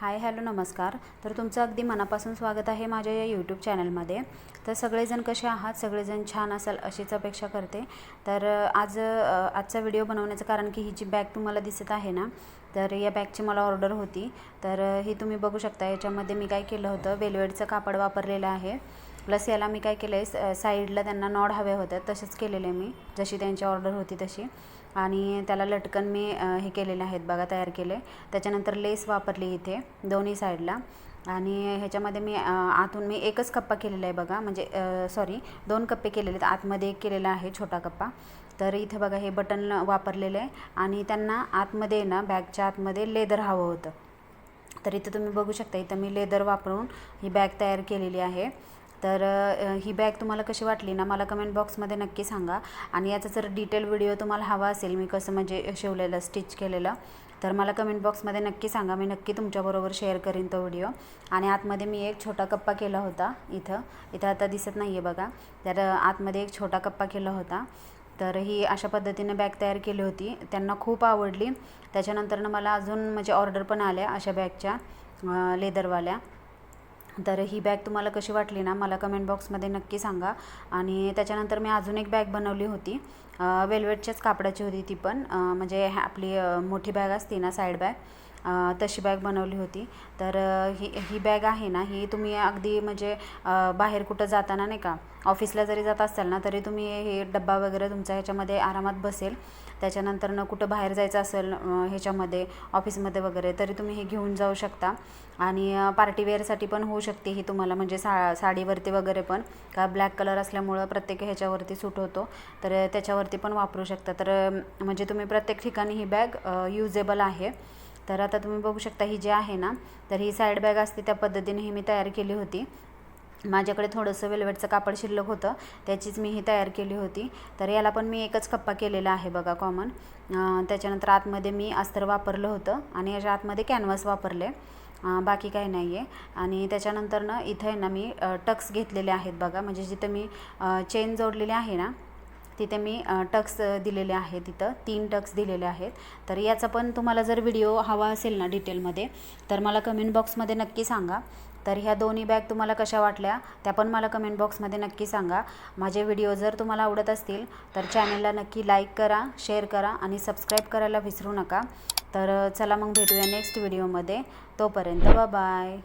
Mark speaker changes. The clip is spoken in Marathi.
Speaker 1: हाय हॅलो नमस्कार. तर तुमचं अगदी मनापासून स्वागत आहे माझ्या या यूट्यूब चॅनलमध्ये तर सगळेजण कसे आहात? सगळेजण छान असाल अशीच अपेक्षा करते. तर आज आजचा व्हिडिओ बनवण्याचं कारण की ही जी बॅग तुम्हाला दिसत आहे ना? तर या बॅगची मला ऑर्डर होती. तर ही तुम्ही बघू शकता. याच्यामध्ये मी काय केलं होतं? वेलवेडचं कापड वापरलेलं आहे. प्लस याला मी काय केलं आहे साईडला त्यांना नॉड हवे होते तसेच केलेले मी. जशी त्यांची ऑर्डर होती तशी. आणि त्याला लटकन मी हे केलेले आहेत बघा तयार केले. त्याच्यानंतर लेस वापरली इथे दोन्ही साईडला. आणि ह्याच्यामध्ये मी आतून मी एकच कप्पा केलेला आहे बघा म्हणजे सॉरी दोन कप्पे केलेले आहेत. आतमध्ये एक केलेला आहे छोटा कप्पा. तर इथे बघा हे बटन वापरलेलं आहे. आणि त्यांना आतमध्ये ना बॅगच्या आतमध्ये लेदर हवं होतं. तर इथं तुम्ही बघू शकता इथं मी लेदर वापरून ही बॅग तयार केलेली आहे. तर ही बॅग तुम्हाला कशी वाटली ना मला कमेंट बॉक्समध्ये नक्की सांगा. आणि याचा जर डिटेल व्हिडिओ तुम्हाला हवा असेल मी कसं म्हणजे शिवलेलं स्टिच केलेलं तर मला कमेंट बॉक्समध्ये नक्की सांगा. मी नक्की तुमच्याबरोबर शेअर करीन तो व्हिडिओ आणि आतमध्ये मी एक छोटा कप्पा केला होता इथं. इथं आता दिसत नाही आहे बघा. तर आतमध्ये एक छोटा कप्पा केला होता. तर ही अशा पद्धतीने बॅग तयार केली होती. त्यांना खूप आवडली. त्याच्यानंतरनं मला अजून म्हणजे ऑर्डर पण आल्या अशा बॅगच्या लेदरवाल्या तर ही बॅग तुम्हाला कशी वाटली ना मला कमेंट बॉक्समध्ये नक्की सांगा. आणि त्याच्यानंतर मी अजून एक बॅग बनवली होती. वेल्वेटच्याच कापडाची होती ती पण. म्हणजे आपली मोठी बॅग असते ना साईड बॅग तशी बॅग बनवली होती. तर ही ही बॅग आहे ना ही तुम्ही अगदी म्हणजे बाहेर कुठं जाताना नाही का ऑफिसला जरी जात असाल ना तरी तुम्ही हे डब्बा वगैरे तुमचा ह्याच्यामध्ये आरामात बसेल. त्याच्यानंतर न कुठं बाहेर जायचं असेल ह्याच्यामध्ये ऑफिसमध्ये वगैरे तरी तुम्ही हे घेऊन जाऊ शकता. आणि पार्टीवेअरसाठी पण होऊ शकते ही तुम्हाला म्हणजे सा साडीवरती वगैरे पण का ब्लॅक कलर असल्यामुळं प्रत्येक ह्याच्यावरती सूट होतो. तर त्याच्यावरती पण वापरू शकता. तर म्हणजे तुम्ही प्रत्येक ठिकाणी ही बॅग युजेबल आहे. तर आता तुम्ही बघू शकता ही जी आहे ना तर ही साईड बॅग असते त्या पद्धतीने ही मी तयार केली होती. माझ्याकडे थोडंसं वेलवेटचं कापड शिल्लक होतं त्याचीच मी ही तयार केली होती. तर याला पण मी एकच कप्पा केलेला आहे बघा कॉमन त्याच्यानंतर आतमध्ये मी अस्तर वापरलं होतं आणि याच्या आतमध्ये कॅनव्हास वापरले. बाकी काही नाही आहे आणि त्याच्यानंतर ना इथं आहे ना मी टक्स घेतलेले आहेत बघा. म्हणजे जिथं मी चेन जोडलेली आहे ना तिथे मी टक्स दिलेले आहेत तिथं. तीन टक्स दिलेले आहेत. तर याचा पण तुम्हाला जर व्हिडिओ हवा असेल ना डिटेलमध्ये तर मला कमेंट बॉक्समध्ये नक्की सांगा. तर ह्या दोन्ही बॅग तुम्हाला कशा वाटल्या त्या पण मला कमेंट बॉक्समध्ये नक्की सांगा. माझे व्हिडिओ जर तुम्हाला आवडत असतील तर चॅनलला नक्की लाईक करा शेअर करा आणि सबस्क्राईब करायला विसरू नका. तर चला मग भेटूया नेक्स्ट व्हिडिओमध्ये. तोपर्यंत बाय